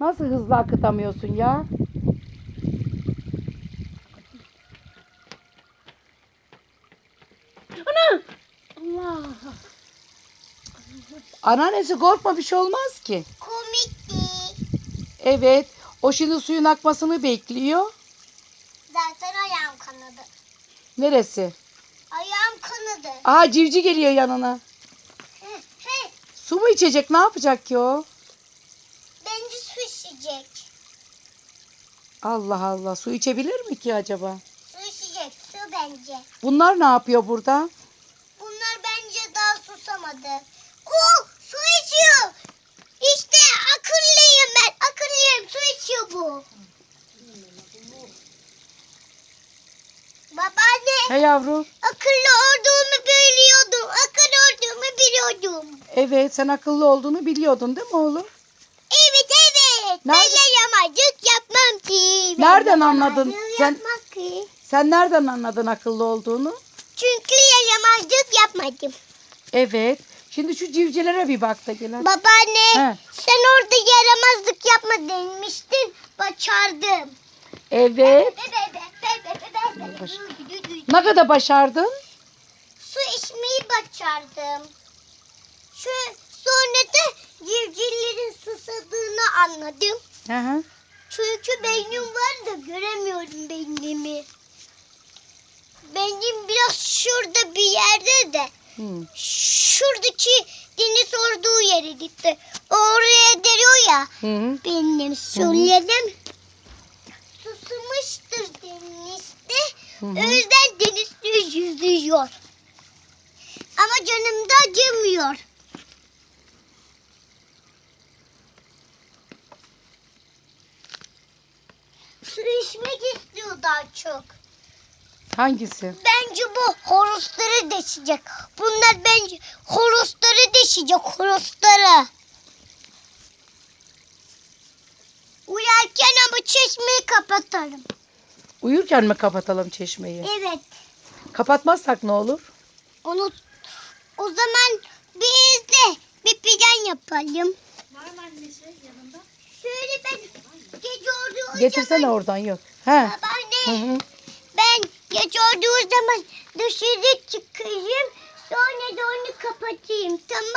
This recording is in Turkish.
Nasıl hızlı akıtamıyorsun ya? Ana! Allah. Anneannesi korkma bir şey olmaz ki. Komikti. Evet. O şimdi suyun akmasını bekliyor. Zaten ayağım kanadı. Neresi? Ayağım kanadı. Aha civci geliyor yanına. Su mu içecek? Ne yapacak ki o? İçecek. Allah Allah. Su içebilir mi ki acaba? Su içecek. Su bence. Bunlar ne yapıyor burada? Bunlar bence daha susamadı. Oo, su içiyor. İşte akıllıyım ben. Akıllıyım. Su içiyor bu. Babaanne He yavrum. akıllı olduğumu biliyordum. Akıllı olduğumu biliyordum. Evet sen akıllı olduğunu biliyordun değil mi oğlum? Nerede- Böyle yamacık yapmam ki. Ben Nereden de anladın? Sen- ki. Sen nereden anladın akıllı olduğunu? Çünkü yamacık yapmadım. Evet. Şimdi şu civcilere bir bak da gel. hadi. Babaanne He. sen orada yaramazlık yapma demiştin. Başardım. Evet. Ne kadar başardın? Su içmeyi başardım. Şu sonra da civcivlerin susadığını anladım. Hı hı. Çünkü beynim var da göremiyorum beynimi. Beynim biraz şurada bir yerde de. Hı. Şuradaki deniz olduğu yere gitti. Oraya deriyor ya. Hı hı. Benim söyledim. Susamıştır denizde. Hı hı. O yüzden denizde yüzüyor. Ama canım da acımıyor. İçmek istiyor daha çok. Hangisi? Bence bu horozları deşecek. Bunlar bence horozları deşecek horozları. Uyarken ama çeşmeyi kapatalım. Uyurken mi kapatalım çeşmeyi? Evet. Kapatmazsak ne olur? Onu o zaman biz de bir plan yapalım. Var mı anne şey yanında? Şöyle ben Getirsene zaman oradan yok. He. babaanne Hı hı. ben gece olduğu zaman dışarı çıkayım sonra da onu kapatayım tamam